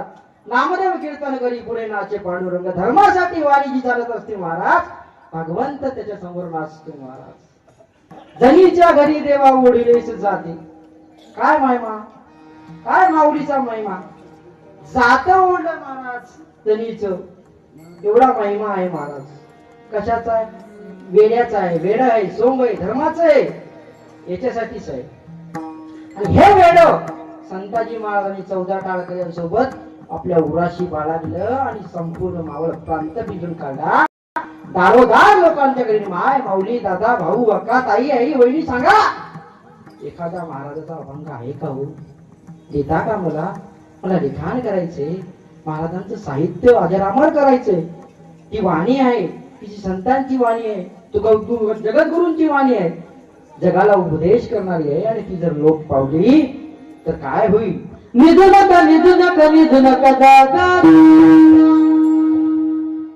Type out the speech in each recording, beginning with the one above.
नामदेव कीर्तन करी पुढे नाचे पांडुरंग. धर्मासाठी वारी जी चालत असते महाराज. भगवंत त्याच्यासमोर नाचतो महाराज. धनीच्या घरी देवा ओढिले जाते. काय महिमा? काय माऊलीचा महिमा? जात ओढलं महाराज धनीच एवढा महिमा आहे महाराज. कशाचा आहे? वेड्याचा आहे. वेड आहे सोंग आहे धर्माचं आहे. याच्यासाठीच आहे. आणि हे वेड संताजी महाराजांनी चौदा टाळकऱ्यांसोबत आपल्या उराशी बाळगलं आणि संपूर्ण मावळ प्रांत भिजून काढला. दारोदार लोकांच्या घरी माय माऊली दादा भाऊ अक्का ताई आई वहिनी सांगा. एखादा महाराजाचा अभंग आहे का हो? देता का मला? मला लिखाण करायचे. महाराजांचं साहित्य अजरामर करायचे. ती वाणी आहे. तिची संतांची वाणी आहे. तू गौ- तू जगद्गुरूंची वाणी आहे. जगाला उपदेश करणारी आहे आणि ती जर लोक पावली तर काय होईल? निधू नका निधू नका निधू नका दादा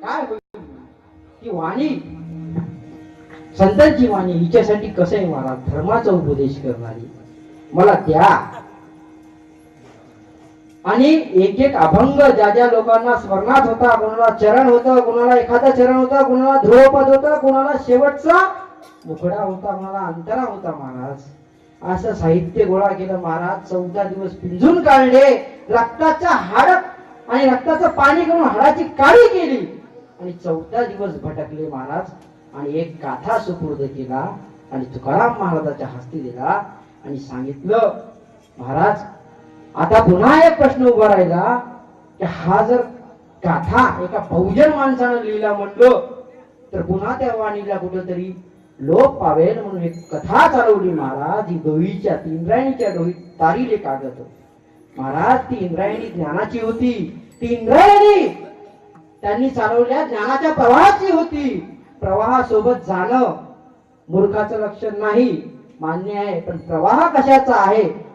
काय होईल? ती वाणी. संतांची वाणी हिच्यासाठी कसं आहे मला धर्माचा उपदेश करणारी. मला द्या. आणि एक एक अभंग ज्या ज्या लोकांना स्मरणात होता कोणाला चरण होतं कोणाला एखादा चरण होता कोणाला ध्रुवपद होता कोणाला शेवटचा मुखडा होता कोणाला अंतरा होता महाराज. असं साहित्य गोळा केलं महाराज चौदा दिवस पिंजून काढले. रक्ताच्या हाड आणि रक्ताचं पाणी करून हाडाची काळी केली. आणि चौदा दिवस भटकले महाराज आणि एक गाथा सुपूर्द केला आणि तुकाराम महाराजाच्या हस्ती दिला आणि सांगितलं महाराज आता पुन्हा एक प्रश्न उभा राहिला की हा जर गाथा एका बहुजन माणसानं लिहिला म्हणलो तर पुन्हा त्या वाणीला कुठंतरी लोप पावेल म्हणून एक कथा चालवली महाराज ही गवीच्या ती इंद्रायणीच्या डोईत तारीले कागद. महाराज ती इंद्रायणी ज्ञानाची होती. ती इंद्रायणी त्यांनी चालवल्या ज्ञानाच्या प्रवाहाची होती. प्रवाहासोबत जाणं मूर्खाचं लक्षण नाही. मान्य आहे पण प्रवाह कशाचा आहे?